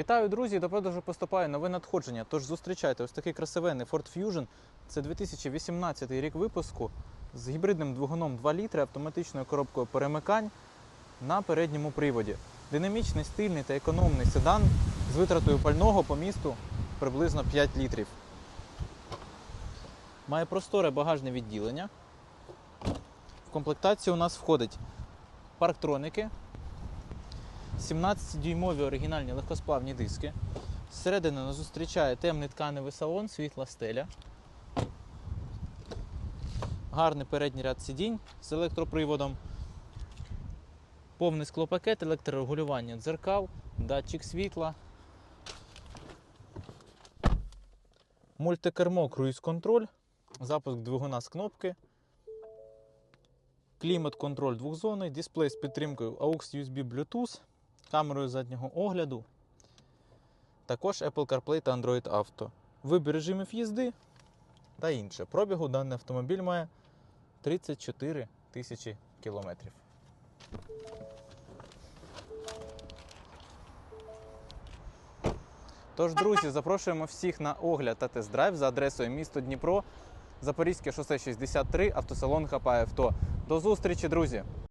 Вітаю, друзі! До продажу поступає нове надходження. Тож зустрічайте ось такий красивенний Ford Fusion. Це 2018 рік випуску з гібридним двигуном 2 літри, автоматичною коробкою перемикань на передньому приводі. Динамічний, стильний та економний седан з витратою пального по місту приблизно 5 літрів. Має просторе багажне відділення. В комплектацію у нас входить парктроники, 17-дюймові оригінальні легкосплавні диски. Зсередини нас зустрічає темний тканевий салон, світла стеля. Гарний передній ряд сидінь з електроприводом. Повний склопакет, електрорегулювання дзеркал, датчик світла. Мультикермо, круїз-контроль, запуск двигуна з кнопки. Клімат-контроль двохзонний, дисплей з підтримкою AUX USB Bluetooth, камерою заднього огляду, також Apple CarPlay та Android Auto. Вибір режимів їзди та інше. Пробігу даний автомобіль має 34 тисячі кілометрів. Тож, друзі, запрошуємо всіх на огляд та тест-драйв за адресою місто Дніпро, Запорізьке шосе 63, автосалон Хапає авто. До зустрічі, друзі!